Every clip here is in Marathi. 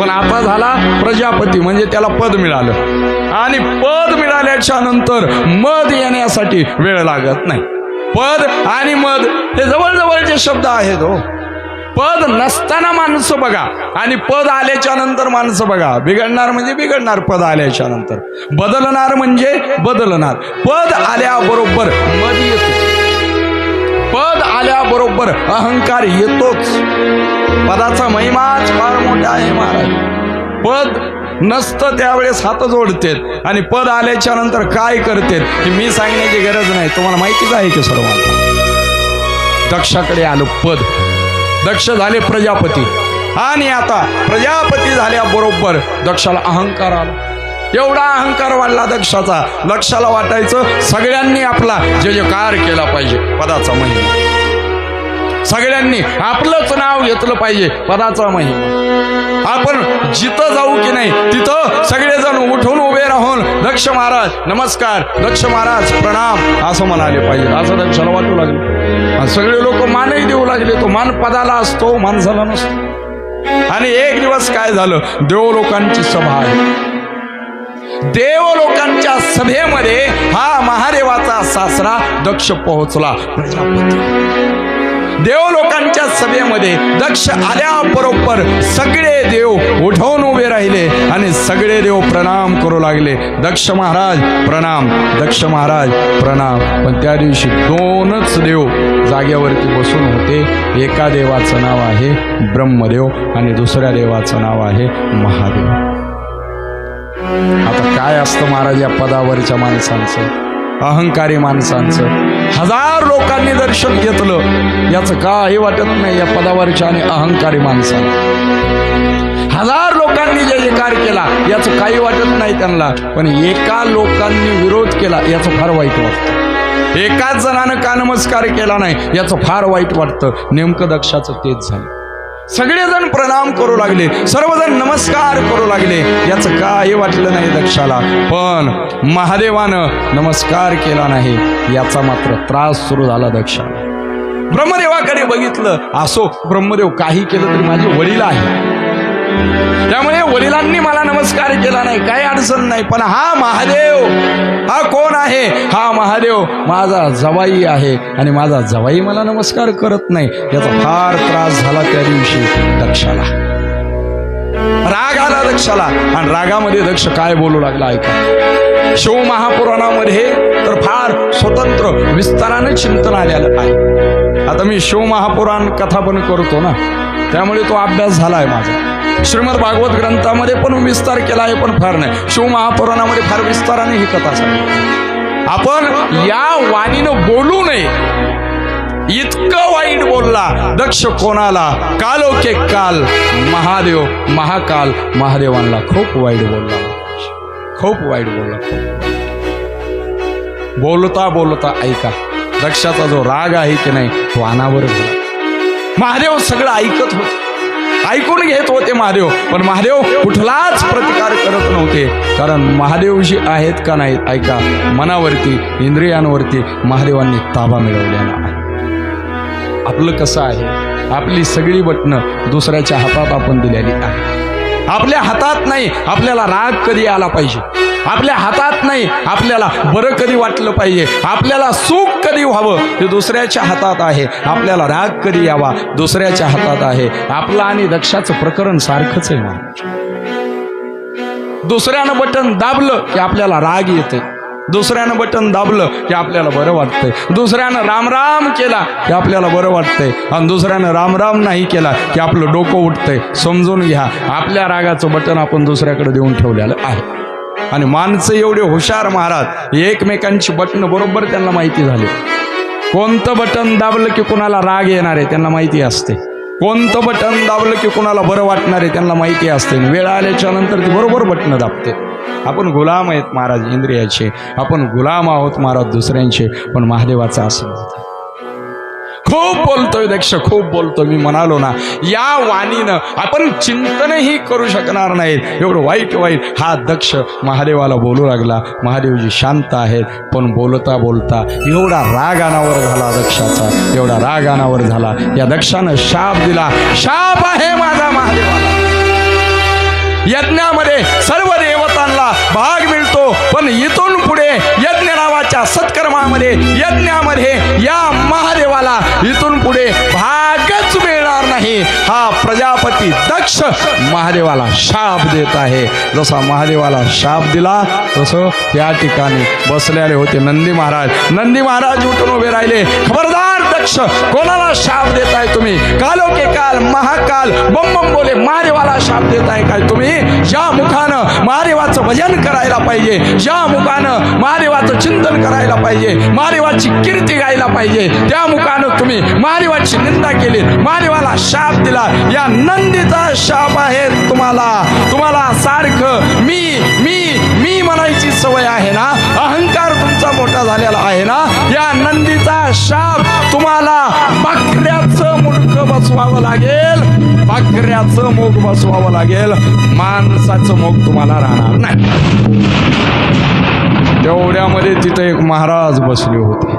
पण आता झाला प्रजापती म्हणजे त्याला पद मिळालं. आणि पद मिळाल्याच्या नंतर मध येण्यासाठी वेळ लागत नाही. पद आणि मध हे जवळजवळचे शब्द आहेत हो. पद नसताना माणसं बघा. आणि पद आल्याच्यानंतर माणसं बघा. बिघडणार म्हणजे बिघडणार पद आल्याच्यानंतर. बदलणार म्हणजे बदलणार. पद आल्याबरोबर मध येतो. पद आल्याबरोबर अहंकार येतोच. पदाचा महिमाच फार मोठा आहे महाराज. पद नसतं त्यावेळेस हात जोडतेत आणि पद आल्याच्यानंतर काय करतेत हे मी सांगण्याची गरज नाही. तुम्हाला माहितीच आहे की सर्वांना. दक्षाकडे आलं पद. दक्ष झाले प्रजापती. आणि आता प्रजापती झाल्याबरोबर दक्षाला अहंकार आला. एवढा अहंकार वाढला दक्षाचा. लक्षाला वाटायचं सगळ्यांनी आपला जे जयकार केला पाहिजे. पदाचा महिमा. सगळ्यांनी आपलंच नाव घेतलं पाहिजे पदाचा महिमा. आपण जिथं जाऊ की नाही तिथं सगळेजण उठून उभे राहून दक्ष महाराज नमस्कार दक्ष महाराज प्रणाम असं म्हणाले पाहिजे. असं दक्षाला वाटू लागलं. सगळे लोक मानही देऊ लागले तो मान पदाला असतो माणसाला नसतो. आणि एक दिवस काय झालं? देव लोकांची सभा आहे. देव लोकांच्या सभेमध्ये हा महादेवाचा सासरा दक्ष पोहोचला प्रजापती. देव लोकांच्या सभेमध्ये दक्ष आल्याबरोबर सगळे देव उठवून उभे राहिले आणि सगळे देव प्रणाम करू लागले. दक्ष महाराज प्रणाम. दक्ष महाराज प्रणाम. पण त्या दिवशी दोनच देव जागेवरती बसून होते. एका देवाचं नाव आहे ब्रह्मदेव आणि दुसऱ्या देवाचं नाव आहे महादेव. आता काय असतं महाराज या पदावरच्या माणसांचं? अहंकारी माणसांचं. हजार लोकांनी दर्शन घेतलं याचं काही वाटत नाही या पदावरच्या आणि अहंकारी माणसांना. हजार लोकांनी जे जयकार केला याचं काही वाटत नाही त्यांना पण एका लोकांनी विरोध केला याचं फार वाईट वाटतं. एकाच जणानं का नमस्कार केला नाही याचं फार वाईट वाटतं. नेमकं दक्षाचं तेच झालं. सगळेजण प्रणाम करू लागले. सर्वजण नमस्कार करू लागले. याचं काही वाटलं नाही दक्षाला पण महादेवानं नमस्कार केला नाही. याचा मात्र त्रास सुरू झाला दक्षाला. ब्रह्मदेवाकडे बघितलं. असो ब्रह्मदेव काही केलं तरी माझे वडील आहे त्यामुळे वडिलांनी मला नमस्कार केला नाही काही अडचण नाही. पण हा महादेव हा कोण आहे? हा महादेव माझा जवाई आहे आणि माझा जवाई मला नमस्कार करत नाही याचा फार त्रास झाला त्या दिवशी दक्षाला. राग आला दक्षाला. आणि रागामध्ये दक्ष काय बोलू लागला ऐका. शिव महापुराणामध्ये तर फार स्वतंत्र विस्तारानं चिंतन आलेलं आहे. आता मी शिव महापुराण कथा पण करतो ना त्यामुळे तो अभ्यास झाला आहे माझा. श्रीमद भागवत ग्रंथामध्ये पण विस्तार केला आहे पण फार नाही. शिव महापुराणामध्ये फार विस्ताराने ही कथा सांगितली आपण या वाणीनं बोलू नये. इतकं वाईट बोलला दक्ष कोणाला? कालोके काल महादेव महाकाल महादेवांना खूप वाईट बोलला. खूप वाईट बोलला. खूप बोलता बोलता ऐका. दक्षाचा जो राग आहे की नाही तो अनावर झाला. महादेव सगळं ऐकत होते. ऐकून घेत होते महादेव. पण महादेव कुठलाच प्रतिकार करत नव्हते. कारण महादेवजी आहेत का नाहीत ऐका मनावरती इंद्रियांवरती महादेवांनी ताबा मिळवलेला आहे. आपलं कसं आहे? आपली सगळी बटणं दुसऱ्याच्या हातात आपण दिलेली आहे आपल्या हातात नाही आपल्याला राग कधी आला पाहिजे? आपल्या हातात नाही आपल्याला बरं कधी वाटलं पाहिजे आपल्याला सुख कधी व्हावं हे दुसऱ्याच्या हातात आहे. आपल्याला राग कधी यावा दुसऱ्याच्या हातात आहे. आपलं आणि दक्षाचं प्रकरण सारखंच आहे महाराज दुसऱ्यानं बटन दाबलं की आपल्याला राग येते दुसऱ्यानं बटन दाबलं की आपल्याला बरं वाटतंय. दुसऱ्यानं रामराम केला की आपल्याला बरं वाटतंय. आणि दुसऱ्यानं रामराम नाही केला की आपलं डोकं उठतंय. समजून घ्या आपल्या रागाचं बटन आपण दुसऱ्याकडे देऊन ठेवलेलं आहे. आणि माणसं एवढे हुशार महाराज एकमेकांची बटन बरोबर त्यांना माहिती झाली. कोणतं बटन दाबलं की कोणाला राग येणार आहे त्यांना माहिती असते. कोणतं बटन दाबलं की कोणाला बरं वाटणार आहे त्यांना माहिती असते. वेळ आल्याच्यानंतर ती बरोबर बटन दाबते. आपण गुलाम आहेत महाराज इंद्रियाचे. आपण गुलाम आहोत महाराज दुसऱ्यांचे. पण महादेवाचा असं नव्हतं. खूप बोलतोय दक्ष खूप बोलतोय. मी म्हणालो ना या वाणीनं आपण चिंतनही करू शकणार नाहीत. एवढं वाईट वाईट. हा दक्ष महादेवाला बोलू लागला. महादेवजी शांत आहेत पण बोलता बोलता एवढा राग अनावर झाला दक्षाचा. एवढा राग अनावर झाला. या दक्षानं शाप दिला. शाप आहे माझा महादेवाला. यज्ञामध्ये सर्व देवतांना भाग मिळतो पण इथून पुढे यज्ञ सत्कर्मामध्ये यज्ञामध्ये या महादेवाला इथून पुढे भागच मिळणार नाही. हा प्रजापती दक्ष महादेवाला शाप देत आहे. जसा महादेवाला शाप दिला तसं त्या ठिकाणी बसलेले होते नंदी महाराज. नंदी महाराज उठून उभे राहिले. खबर दक्ष कोणाला शाप देताय तुम्ही? कालो के काल महाकाल बम बम बोले मारेवाला शाप देताय काय तुम्ही? ज्या मुखानं महादेवाचं भजन करायला पाहिजे ज्या मुखानं महादेवाचं चिंतन करायला पाहिजे महादेवाची कीर्ती गायला पाहिजे त्या मुखानं तुम्ही महादेवाची निंदा केली महादेवाला शाप दिला. या नंदीचा शाप आहे तुम्हाला. तुम्हाला सारखं मी मी मी म्हणायची सवय आहे ना? अहंकार तुमचा मोठा झालेला आहे ना? या नंदीचा शाप तुम्हाला बकऱ्याचं मुडक बसवावं लागेल. बकऱ्याचं मोग बसवावं लागेल. माणसाचं मोग तुम्हाला राहणार नाही. तेवढ्यामध्ये तिथे एक महाराज बसले होते.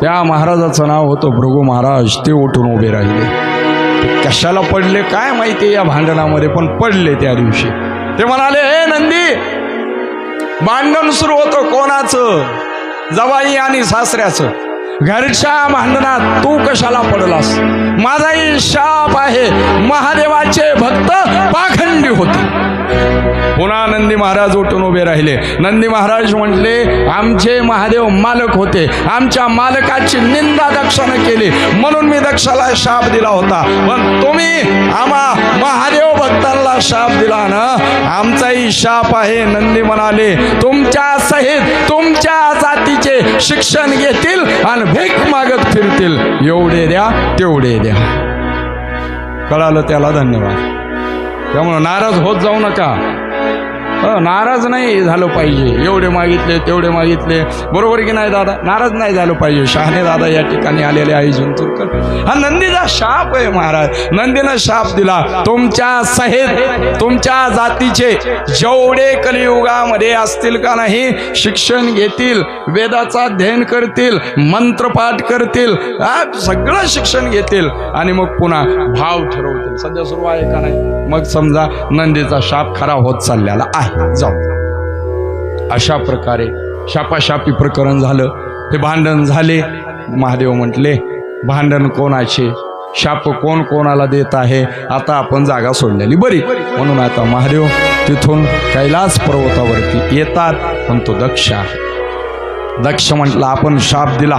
त्या महाराजाचं नाव होतं भृगू महाराज. ते उठून उभे राहिले. कशाला पडले काय माहिती या भांडणामध्ये पण पडले त्या दिवशी. ते म्हणाले हे नंदी भांडण सुरू होतं कोणाचं? जवाई आणि सासऱ्याचं. घरच्या भांडणात तू कशाला पडलास? माझाही शाप आहे. महादेवाचे भक्त पाखंडी होते. पुन्हा नंदी महाराज उठून उभे राहिले. नंदी महाराज म्हटले आमचे महादेव मालक होते. आमच्या मालकाची निंदा दक्षाने केली. म्हणून मी दक्षाला शाप दिला होता. पण तुम्ही आम्हा महादेव भक्तांना शाप दिला ना? आमचाही शाप आहे नंदी म्हणाले. तुमच्या सहित तुमच्या जातीचे शिक्षण घेतील आणि भीक मागत फिरतील. एवढे द्या तेवढे द्या. कळालं त्याला धन्यवाद. त्यामुळं नाराज होत जाऊ नका. हो, नाराज नाही झालं पाहिजे. एवढे मागितले तेवढे मागितले. बरोबर की नाही दादा? नाराज नाही झालं पाहिजे. शहाणे दादा या ठिकाणी आलेले आहे जिंतूरकर. हा नंदीचा शाप आहे महाराज. नंदीनं शाप दिला. तुमच्या सहेत तुमच्या जातीचे जेवढे कलियुगामध्ये असतील का नाही शिक्षण घेतील वेदाचा अध्ययन करतील मंत्रपाठ करतील हा, सगळं शिक्षण घेतील. आणि मग पुन्हा भाव ठरवतील. सध्या सुरू आहे का नाही? मग समजा नंदीचा शाप खरा होत चाललेला आहे. जाऊ. अशा प्रकारे शापाशापी प्रकरण झालं. हे भांडण झाले. महादेव म्हटले भांडण कोणाचे? शाप कोण कोणाला देत आहे? आता आपण जागा सोडलेली बरी. म्हणून आता महादेव तिथून कैलास पर्वतावरती येतात. पण तो दक्ष आहे. दक्ष म्हटला आपण शाप दिला.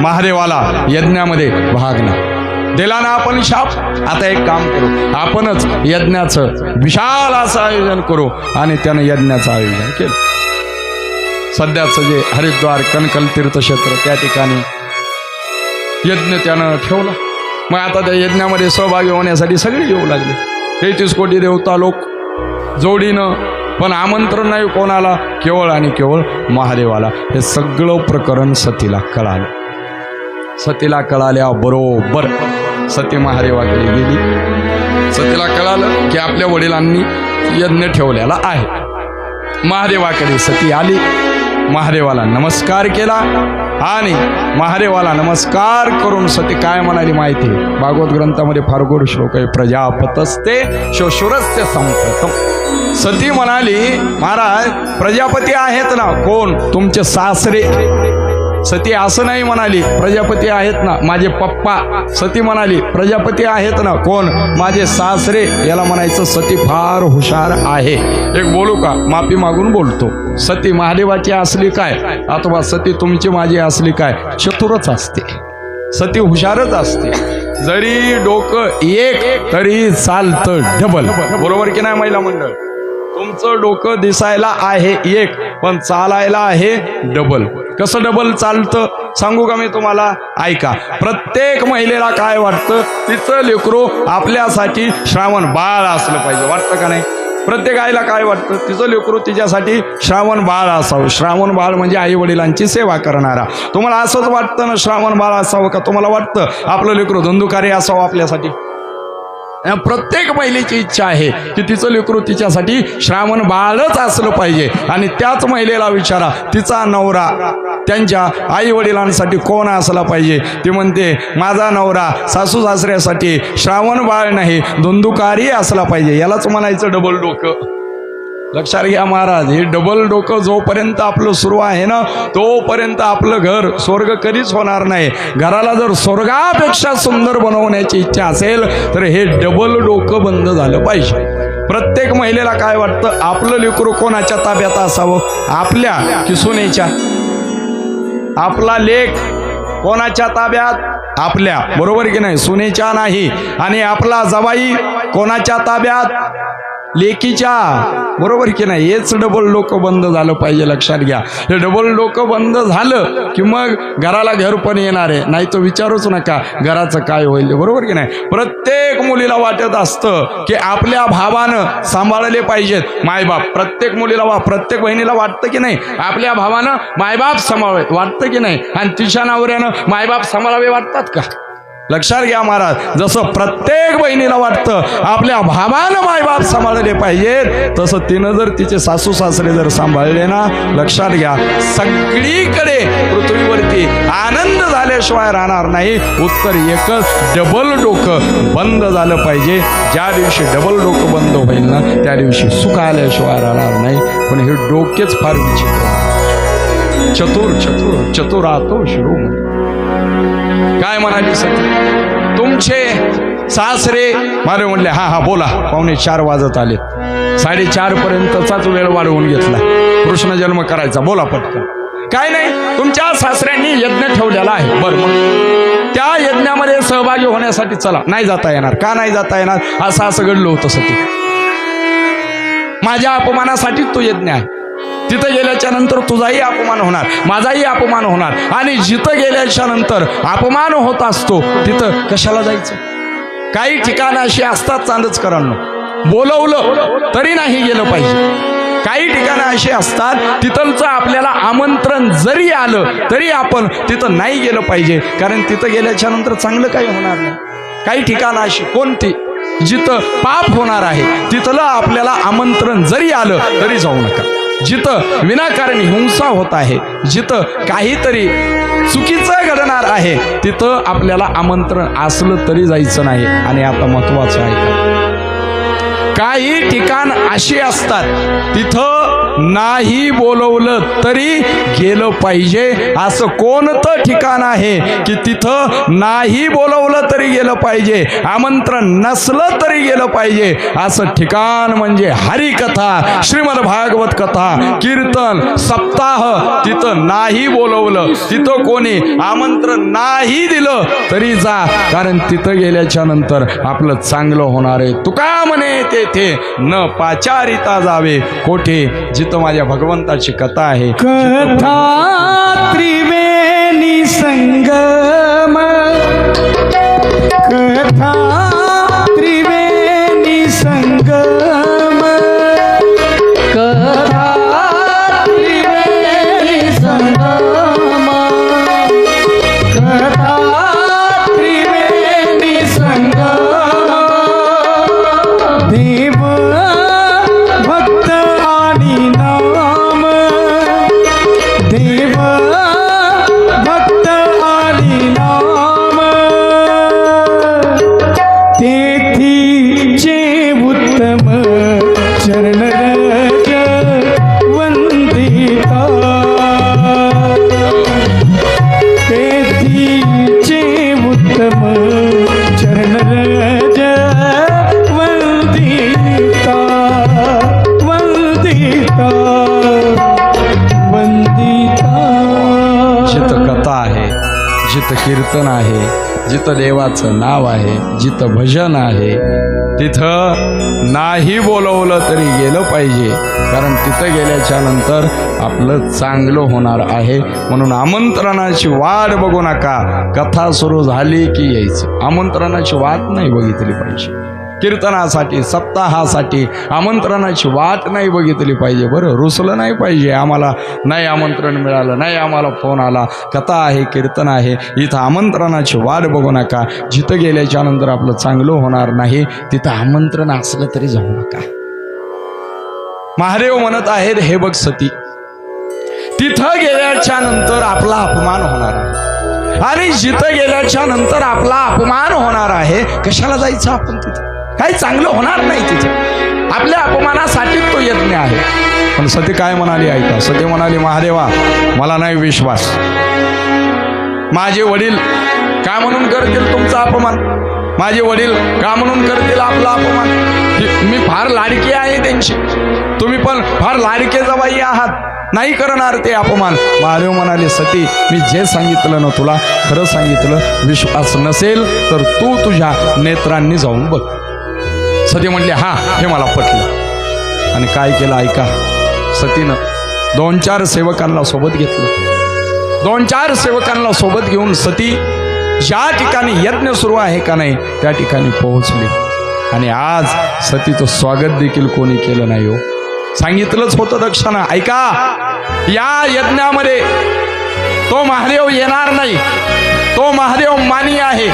महादेवाला यज्ञामध्ये भाग नाही. दिला ना आपण शाप. आता एक काम करू. आपणच यज्ञाचं विशाल असं आयोजन करू आणि त्यानं यज्ञाचं आयोजन केलं. सध्याचं जे हरिद्वार कणकल तीर्थक्षेत्र त्या ठिकाणी यज्ञ त्यानं ठेवला. मग आता त्या यज्ञामध्ये सहभागी होण्यासाठी सगळे येऊ लागले. तेहतीस कोटी देवता लोक जोडीनं. पण आमंत्रण नाही कोणाला केवळ आणि केवळ महादेवाला. हे सगळं प्रकरण सतीला कळालं. सतीला कळाल्या बरोबर. सती महादेवाकडे गेली. सतीला कळालं की आपल्या वडिलांनी यज्ञ ठेवलेला आहे. महादेवाकडे सती आली. महादेवाला नमस्कार केला आणि महादेवाला नमस्कार करून सती काय म्हणाली माहिती? भागवत ग्रंथामध्ये फार गोड श्लोक आहे प्रजापतस्ते शोशुरस्य संप्रतम. सती म्हणाली महाराज प्रजापती आहेत ना कोण? तुमचे सासरे. सती असं नाही म्हणाली प्रजापती आहेत ना माझे पप्पा. सती म्हणाली प्रजापती आहेत ना कोण? माझे सासरे. याला म्हणायचं सती फार हुशार आहे. एक बोलू का? माफी मागून बोलतो. सती महादेवाची असली काय? अथवा सती तुमची माझी असली काय? चतुरच असते. सती हुशारच असते. जरी डोकं एक तरी चालतं डबल बरोबर की नाही महिला मंडळ? तुमचं डोकं दिसायला आहे एक पण चालायला आहे डबल कसं डबल चालतं? सांगू का मी तुम्हाला? ऐका. प्रत्येक महिलेला काय वाटतं? तिचं लेकरो आपल्यासाठी श्रावण बाळ असलं पाहिजे. वाटतं का नाही? प्रत्येक आईला काय वाटतं? तिचं लेकरू तिच्यासाठी श्रावण बाळ असावं. श्रावण बाळ म्हणजे आई वडिलांची सेवा करणारा. तुम्हाला असंच वाटतं ना श्रावण बाळ असावं का? तुम्हाला वाटतं आपलं लेकरू धंदुकारी असावं आपल्यासाठी? प्रत्येक महिलेची इच्छा आहे की तिचं लेकरू तिच्यासाठी श्रावण बाळच असलं पाहिजे. आणि त्याच महिलेला विचारा तिचा नवरा त्यांच्या आई वडिलांसाठी कोण असला पाहिजे? ती म्हणते माझा नवरा सासू सासऱ्यासाठी श्रावण बाळ नाही धुंदुकारी असला पाहिजे. यालाच म्हणायचं डबल डोकं. लक्षात घ्या महाराज हे डबल डोकं जोपर्यंत आपलं सुरू आहे ना तोपर्यंत आपलं घर स्वर्ग कधीच होणार नाही. घराला जर स्वर्गापेक्षा सुंदर बनवण्याची इच्छा असेल तर हे डबल डोकं बंद झालं पाहिजे. प्रत्येक महिलेला काय वाटतं? आपलं लेकरू कोणाच्या ताब्यात असावं? आपल्या की सुनेच्या? आपला लेख कोणाच्या ताब्यात? आपल्या. बरोबर की नाही? सुनेच्या नाही. आणि आपला जवाई कोणाच्या ताब्यात? लेकीच्या. बरोबर की नाही? हेच डबल लोक बंद झालं पाहिजे लक्षात घ्या. हे डबल लोक बंद झालं की मग घराला घर पण येणार आहे. नाही तर विचारूच नका घराचं काय होईल. बरोबर की नाही? प्रत्येक मुलीला वाटत असतं की आपल्या भावानं सांभाळले पाहिजेत मायबाप. प्रत्येक मुलीला वा प्रत्येक बहिणीला वाटतं की नाही? आपल्या भावानं मायबाप सांभाळावे. वाटतं की नाही? आणि तिच्या नवऱ्यानं मायबाप सांभाळावे वाटतात का? लक्षात घ्या महाराज जसं प्रत्येक बहिणीला वाटतं आपल्या भावानं मायबाप सांभाळले पाहिजेत तसं तिनं जर तिचे सासू सासरे जर सांभाळले ना लक्षात घ्या सगळीकडे पृथ्वीवरती आनंद झाल्याशिवाय राहणार नाही. उत्तर एकच डबल डोकं बंद झालं पाहिजे. ज्या दिवशी डबल डोकं बंद होईल ना त्या दिवशी सुख आल्याशिवाय राहणार नाही. पण हे डोकेच फार विचित्र चतुर चतुर चतुरातो शिरोमणी. काय म्हणाली सती तुमचे सासरे मारे म्हणले हा हा बोला. पाहुणे चार वाजत आले. साडेचार पर्यंतचाच वेळ वाढवून घेतला. कृष्ण जन्म करायचा. बोला पटकन. काय नाही तुमच्या सासऱ्यांनी यज्ञ ठेवलेला आहे. बरं मग. त्या यज्ञामध्ये सहभागी होण्यासाठी चला. नाही जाता येणार. का नाही जाता येणार? असं असं घडलं होतं सती माझ्या अपमानासाठी तो यज्ञ आहे. तिथं गेल्याच्यानंतर तुझाही अपमान होणार माझाही अपमान होणार. आणि जिथं गेल्याच्यानंतर अपमान होत असतो तिथं कशाला जायचं? काही ठिकाणं अशी असतात चांदच करांनो. बोलवलं तरी नाही गेलं पाहिजे. काही ठिकाणं अशी असतात तिथलचं आपल्याला आमंत्रण जरी आलं तरी आपण तिथं नाही गेलं पाहिजे. कारण तिथं गेल्याच्यानंतर चांगलं काही होणार नाही. काही ठिकाणं अशी कोणती जिथं पाप होणार आहे तिथलं आपल्याला आमंत्रण जरी आलं तरी जाऊ नका. जिथं विनाकारण हिंसा होत आहे जिथं काहीतरी चुकीचं घडणार आहे तिथं आपल्याला आमंत्रण असलं तरी जायचं नाही आणि आता महत्वाचं आहे. काही ठिकाण अशी असतात तिथं नाही बोलवलं तरी गेलं पाहिजे. असं कोणतं ठिकाण आहे की तिथं नाही बोलवलं तरी गेलं पाहिजे? आमंत्रण नसलं तरी गेलं पाहिजे. असं ठिकाण म्हणजे हरिकथा श्रीमद भागवत कथा कीर्तन सप्ताह. तिथं नाही बोलवलं. तिथं कोणी आमंत्रण नाही दिलं तरी जा. कारण तिथं गेल्याच्यानंतर आपलं चांगलं होणार आहे. तुका म्हणे तेथे न पाचारिता जावे. कोठे? तो माझ्या भगवंताची कथा आहे. कथा त्रिवेणी संग देवाचं नाव आहे जिथं भजन आहे तिथं नाही बोलवलं तरी गेलं पाहिजे. कारण तिथं गेल्याच्यानंतर आपलं चांगलं होणार आहे. म्हणून आमंत्रणाची वाट बघू नका. कथा सुरू झाली की यायचं. आमंत्रणाची वाट नाही बघितली पाहिजे. कीर्तनासाठी सप्ताहासाठी आमंत्रणाची वाट नाही बघितली पाहिजे. बरं रुसलं नाही पाहिजे. आम्हाला नाही आमंत्रण मिळालं नाही आम्हाला फोन आला. कथा आहे कीर्तन आहे. इथं आमंत्रणाची वाट बघू नका. जिथं गेल्याच्यानंतर आपलं चांगलं होणार नाही तिथं आमंत्रण असलं तरी जाऊ नका. महादेव म्हणत आहेत हे बघ सती तिथं गेल्याच्यानंतर आपला अपमान होणार आहे. आणि जिथं गेल्याच्यानंतर आपला अपमान होणार आहे कशाला जायचं आपण तिथं? काही चांगलं होणार नाही तिथे. आपल्या अपमानासाठी तो यज्ञ आहे. पण सती काय म्हणाली ऐका सती म्हणाली महादेवा मला नाही विश्वास. माझे वडील काय म्हणून करतील तुमचा अपमान? माझे वडील का म्हणून करतील आपला अपमान? मी फार लाडकी आहे त्यांची. तुम्ही पण फार लाडके जवाई आहात. नाही करणार ते अपमान. महादेव म्हणाले सती मी जे सांगितलं ना तुला खरं सांगितलं विश्वास नसेल तर तू तुझ्या नेत्रांनी जाऊन बघ. सती म्हटले हा हे मला पटलं. आणि काय केलं ऐका. सतीनं दोन चार सेवकांना सोबत घेतलं. दोन चार सेवकांना सोबत घेऊन सती ज्या ठिकाणी यज्ञ सुरू आहे का नाही त्या ठिकाणी पोहोचली. आणि आज सतीचं स्वागत देखील कोणी केलं नाही हो. सांगितलंच होतं दक्षाना ऐका या यज्ञामध्ये तो महादेव येणार नाही. तो महादेव मानी आहे.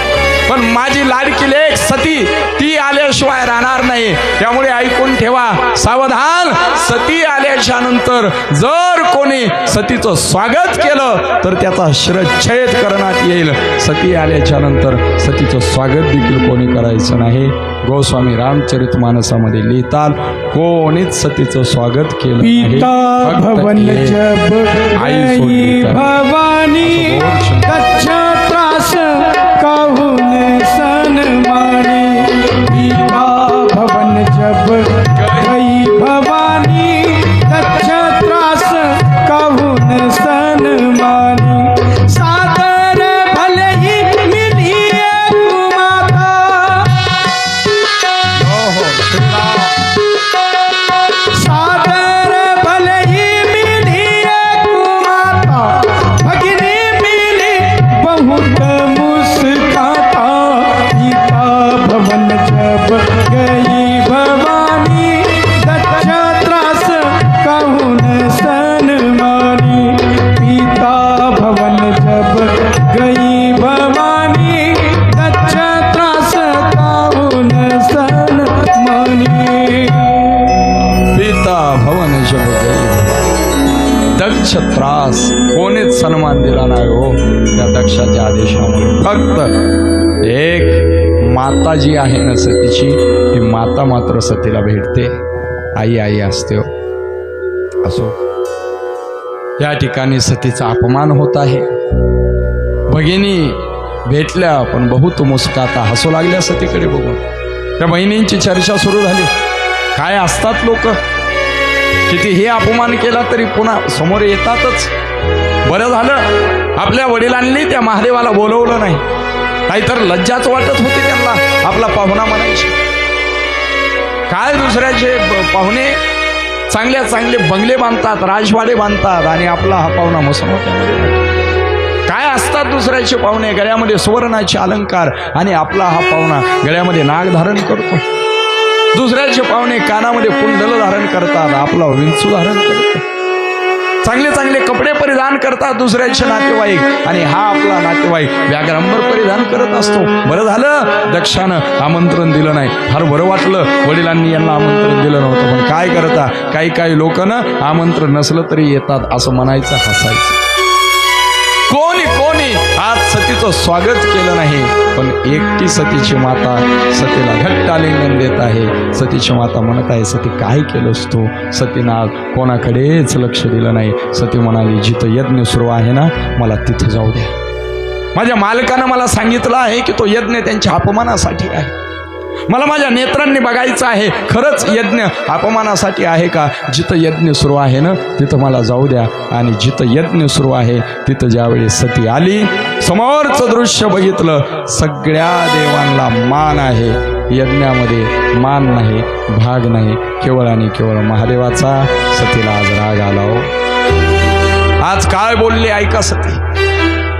पण माझी लाडकी लेख सती ती आल्याशिवाय राहणार नाही. त्यामुळे ऐकून ठेवा सावधान. सती आल्याच्यानंतर जर कोणी सतीचं स्वागत केलं तर त्याचा शिरच्छेद करण्यात येईल. सती आल्याच्यानंतर सतीचं स्वागत देखील कोणी करायचं नाही. गोस्वामी रामचरित मानसामध्ये लिहितात कोणीच सतीचं स्वागत केलं भवन বহু फक्त एक माता जी आहे ना सतीची ती माता मात्र सतीला भेटते. आई आई असते हो. असो. या ठिकाणी सतीचा अपमान होत आहे. भगिनी भेटल्या पण बहुत मुस्काता हसू लागल्या सतीकडे बघून. त्या बहिणींची चर्चा सुरू झाली. काय असतात लोक? किती हे अपमान केला तरी पुन्हा समोर येतातच. बरं झालं. आपल्या वडिलांनी त्या महादेवाला बोलवलं नाही. नाहीतर लज्जाच वाटत होती त्यांना आपला पाहुणा म्हणायची. काय दुसऱ्याचे ब- पाहुणे? चांगल्या चांगले बंगले बांधतात राजवाडे बांधतात आणि आपला हा पाहुणा मसमोट्यामध्ये काय असतात दुसऱ्याचे पाहुणे? गळ्यामध्ये सुवर्णाचे अलंकार आणि आपला हा पाहुणा गळ्यामध्ये नाग धारण करतो. दुसऱ्याचे पाहुणे कानामध्ये कुंडल धारण करतात आपला विंचू धारण करतो. चांगले चांगले कपडे परिधान करतात दुसऱ्याचे नातेवाईक. आणि हा आपला नातेवाईक व्याघ्रंबर परिधान करत असतो. बरं झालं? दक्षानं आमंत्रण दिलं नाही. फार बरं वाटलं. वडिलांनी यांना आमंत्रण दिलं नव्हतं. पण काय करता? काही काही लोक ना आमंत्रण नसलं तरी येतात असं म्हणायचं हसायचं. कोणी कोणी? आज सतीचं स्वागत केलं नाही पण एकटी सतीची माता सतीला घट्ट आलिंगन देत आहे. सतीची माता म्हणत आहे सती काय केलंस तू? सतीनं आज कोणाकडेच लक्ष दिलं नाही. सती म्हणाली जिथं यज्ञ सुरू आहे ना मला तिथं जाऊ द्या. माझ्या मालकानं मला सांगितलं आहे की तो यज्ञ त्यांच्या अपमानासाठी आहे. मला माझ्या नेत्रांनी बघायचं आहे. खरंच यज्ञ अपमानासाठी आहे का? जिथं यज्ञ सुरू आहे ना तिथं मला जाऊ द्या. आणि जिथं यज्ञ सुरू आहे तिथं ज्यावेळी सती आली समोरचं दृश्य बघितलं सगळ्या देवांना मान आहे. यज्ञामध्ये मान नाही भाग नाही. केवळ आणि केवळ महादेवाचा सतीला आज राग आला हो. आज काय बोलले ऐका सती.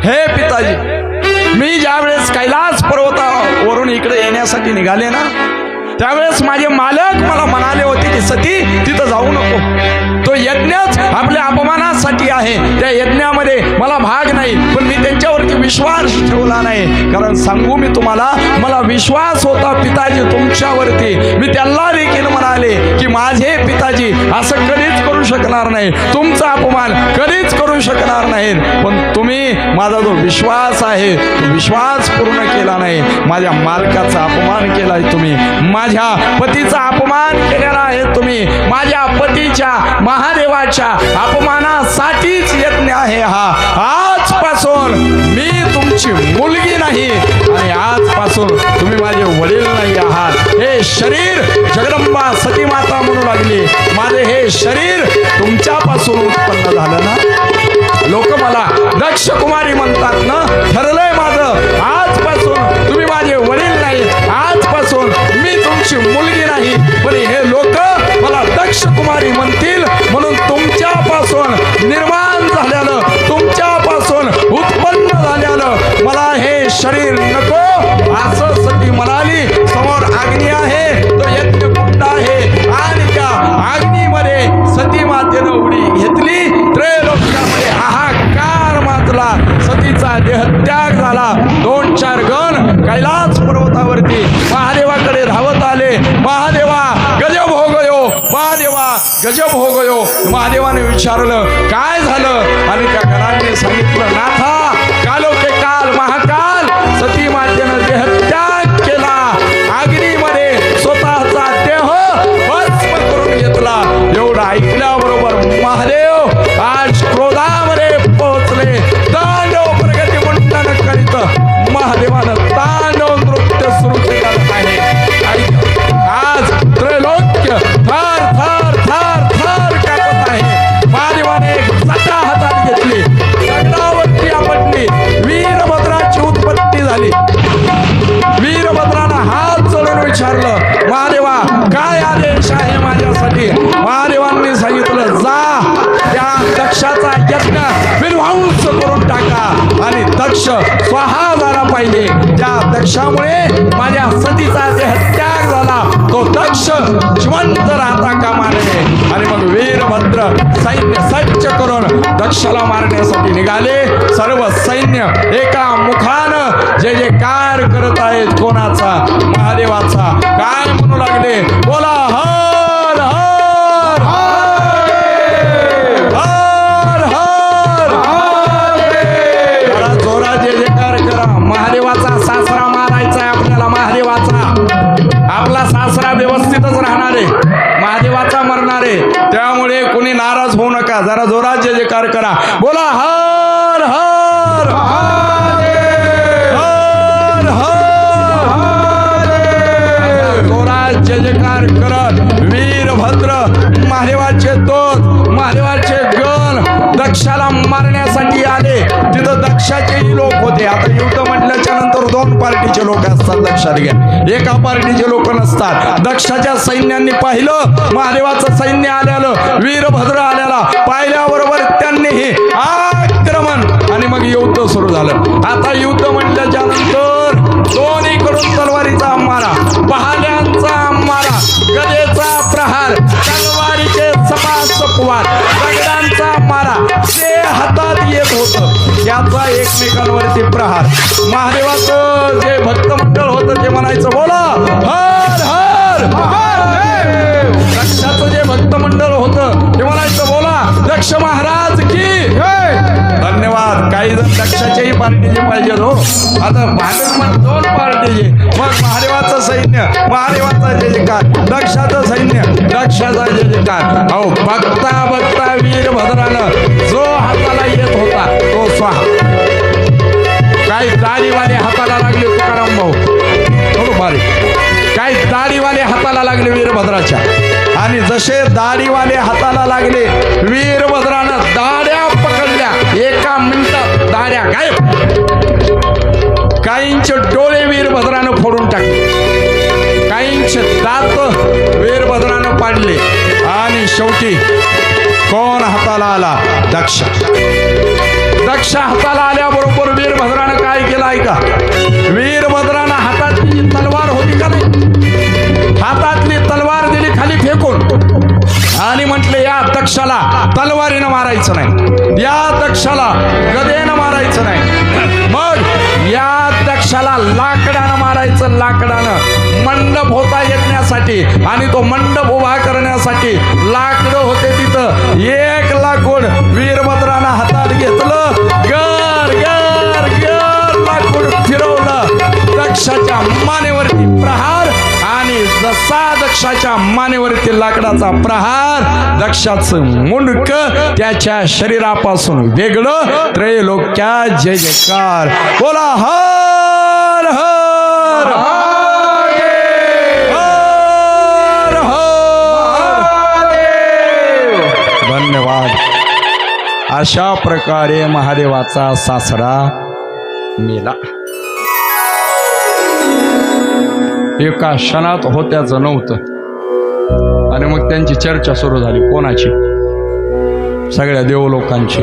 हे पिताजी मी ज्यावेळेस कैलास वरून इकडे येण्यासाठी निघाले ना त्यावेळेस माझे मालक मला म्हणाले होते की सती तिथं जाऊ नको. तो यज्ञच आपल्या अपमानासाठी आहे. त्या यज्ञामध्ये मला भाग नाही पण मी त्यांच्यावरती विश्वास ठेवला नाही. कारण सांगू मी तुम्हाला मला विश्वास होता पिताजी तुमच्यावरती. मी त्यांना देखील म्हणाले की माझे पिताजी असं कधी करू शकणार नाही. तुमचा अपमान कधीच करू शकणार नाहीत पण तुम्ही माझा जो विश्वास आहे तो विश्वास पूर्ण केला नाही. माझ्या मालकाचा अपमान केलाय तुम्ही. माझ्या पतीचा अपमान केलेला आहे तुम्ही. माझ्या पतीच्या महादेवाच्या अपमानासाठीच यज्ञ आहे हा. आजपासून मी तुमची मुलगी नाही आणि आजपासून तुम्ही माझे वडील नाही आहात. हे शरीर जगदंबा सती माता म्हणू लागली. माझे हे शरीर तुमच्यापासून उत्पन्न झालं ना? लोक मला दक्ष कुमारी म्हणतात ना ठरलंय माझं. आजपासून तुम्ही माझे वडील नाही. आजपासून मी तुमची मुलगी नाही. पण हे लोक मला दक्ष कुमारी म्हणतील. म्हणून तुमच्यापासून निर्माण झाल्यानं तुमच्यापासून उत्पन्न झाल्या महादेवाने विचारलं काय झालं? आणि त्या गणांनी सांगितलं नाथा निघाले. सर्व सैन्य एका मुखानं जे जे कार करत आहेत कोणाचा? महादेवाचा. काय म्हणू लागले? बोला हर हर हर हर जरा जोरा जे जे कार करा. महादेवाचा सासरा मारायचा आहे आपल्याला महादेवाचा. आपला सासरा व्यवस्थितच राहणार आहे. महादेवाचा मरणार आहे. त्यामुळे कोणी नाराज होऊ नका. जरा जोरात जे जे कार करा. बोला हर लक्षात घ्या एका पार्टीचे लोक नसतात. दक्षाच्या सैन्यांनी पाहिलं महादेवाचं सैन्य आल्यालं वीरभद्र आल्याला पाहिल्याबरोबर त्यांनीही आक्रमण. आणि मग युद्ध सुरू झालं. आता युद्ध म्हटल्याच्या नंतर दोन्हीकडून तलवारीचा मारा पहाड्यांचा मारा गदेचा प्रहार तलवारीचे सपा सपवार दगडांचा मारा ते हातात येत होतं याचा एकमेकांवरती प्रहार. महादेवाचं जे भक्त मंडळ होतं ते म्हणायचं बोला हर हर दक्षाचं जे भक्त मंडळ होतं ते म्हणायचं बोला दक्ष महाराज की धन्यवाद काही जण दक्षाच्याही पार्टीचे पाहिजे हो. आता भांडण मग दोन पार्टीचे. मग महादेवाचं सैन्य महादेवाचा जय जयकार दक्षाचं सैन्य दक्षाचा जय जयकार. अहो बघता बघता वीरभद्रानं जो हाताला येत होता तो स्वाहा. काही दाढीवाले हाताला लागले तुकाराम भाऊ? थोडं बारीक काही दाढीवाले हाताला लागले वीरभद्राच्या आणि जसे दाढीवाले हाताला लागले वीरभद्रानं मिनिटात गायब. काहींचे डोळे वीरभद्रानं फोडून टाकले. काहींचे दात वीरभद्रानं पाडले. आणि शेवटी कोण हाताला आला? दक्ष. दक्ष हाताला आल्याबरोबर वीरभद्रानं काय केलं ऐका. या दक्षाला तलवारीनं मारायचं नाही. या दक्षाला गदेनं मारायचं नाही. मग या दक्षाला लाकडानं मारायचं लाकडानं. मंडप होता येण्यासाठी आणि तो मंडप उभा करण्यासाठी लाकडं होते तिथं. एक लाकूड वीरभद्रानं हातात घेतलं गर गर गर लाकूड फिरवलं. दक्षाच्या मानेवरती प्रहार आणि जसा दक्षाच्या मानेवरती लाकडाचा प्रहार दक्षाचं मुंडक त्याच्या शरीरापासून वेगळं त्रैलोक्या जय जयकार. बोला हर हर हर हर. धन्यवाद. अशा प्रकारे महादेवाचा सासरा मेला. एका क्षणात होत्याचं नव्हतं. आणि मग त्यांची चर्चा सुरू झाली कोणाची? सगळ्या देवलोकांची.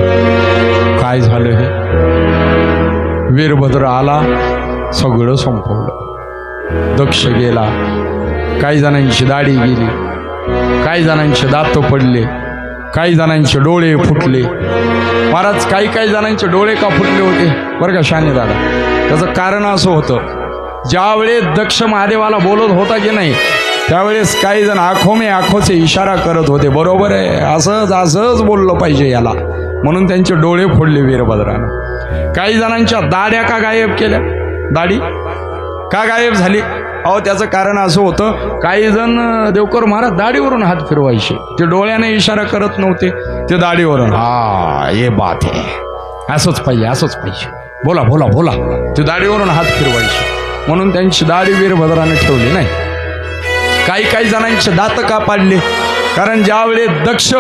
काय झालं हे? वीरभद्र आला सगळं संपवलं. दक्ष गेला. काही जणांची दाढी गेली. काही जणांचे दात पडले. काही जणांचे डोळे फुटले. महाराज काही काही जणांचे डोळे का फुटले होते? बरं का शाने दादा. त्याचं कारण असं होतं ज्यावेळेस दक्ष महादेवाला बोलत होता की नाही त्यावेळेस काही जण आखो मे आखोचे इशारा करत होते. बरोबर आहे असंच असंच बोललं पाहिजे याला. म्हणून त्यांचे डोळे फोडले वीरभद्रानं. काही जणांच्या दाढ्या का गायब केल्या? दाढी? का गायब झाली? अहो त्याचं कारण असं होतं काही जण देवकर महाराज दाढीवरून हात फिरवायचे. ते डोळ्याने इशारा करत नव्हते ते दाढीवरून हा ये बात आहे. असंच पाहिजे असंच पाहिजे. बोला बोला बोला. ते दाढीवरून हात फिरवायचे. म्हणून त्यांची दाढी वीरभद्राने ठेवली नाही. काही काही जणांचे दात का पाडले? कारण ज्यावेळेस दक्ष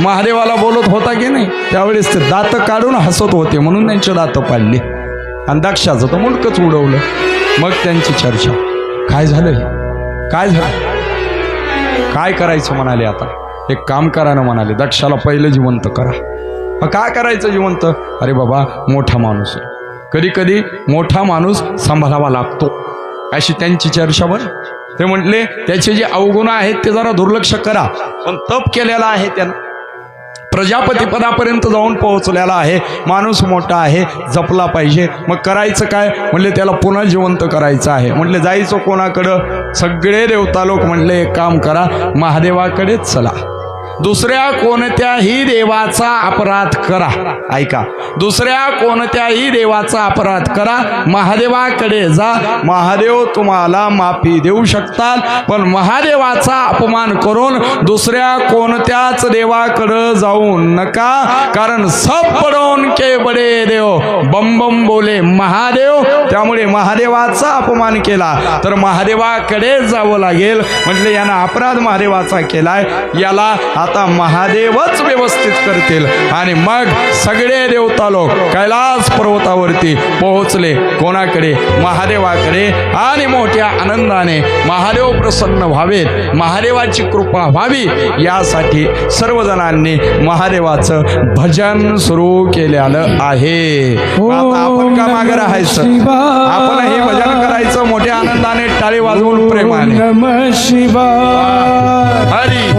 महादेवाला बोलत होता की नाही त्यावेळेस ते दात काढून हसत होते म्हणून त्यांचे दात पाडले. आणि दक्षाचं तर मुंडकच उडवलं. मग त्यांची चर्चा. काय झालं हे? काय झालं? काय करायचं म्हणाले आता? एक काम करा ना म्हणाले दक्षाला पहिलं जिवंत करा. मग काय करायचं जिवंत? अरे बाबा मोठा माणूस आहे. कधी कधी मोठा माणूस सांभाळावा लागतो. अशी त्यांची चर्चावर ते म्हटले त्याचे जे अवगुण आहेत ते जरा दुर्लक्ष करा. पण तप केलेला आहे त्यानं. प्रजापती पदापर्यंत जाऊन पोहोचलेला आहे. माणूस मोठा आहे जपला पाहिजे. मग करायचं काय? म्हणले त्याला पुन्हा जिवंत करायचं आहे. म्हटले जायचं कोणाकडं? सगळे देवता लोक म्हणले एक काम करा महादेवाकडेच चला. दुसऱ्या कोणत्याही देवाचा अपराध करा. ऐका. दुसऱ्या कोणत्याही देवाचा अपराध करा. महादेवाकडे जा. महादेव तुम्हाला माफी देऊ शकतात पण महादेवाचा अपमान करून दुसऱ्या कोणत्याच देवाकडं जाऊ नका कारण सब पडून के बडे देव बम बम बोले महादेव. त्यामुळे महादेवाचा अपमान केला. तर महादेवाकडे जावं लागेल. म्हटले यानं अपराध महादेवाचा केलाय. याला आता महादेवच व्यवस्थित करतील. आणि मग सगळे देवता लोक कैलास पर्वतावरती पोहोचले. कोणाकडे? महादेवाकडे. आणि मोठ्या आनंदाने महादेव प्रसन्न व्हावेत. महादेवाची कृपा व्हावी. यासाठी सर्वजणांनी महादेवाचं भजन सुरू केलेलं आहे. आता आपण का मागे राहायचं? आपण हे भजन करायचं मोठ्या आनंदाने टाळी वाजवून प्रेमाने. शिवाय. हरी.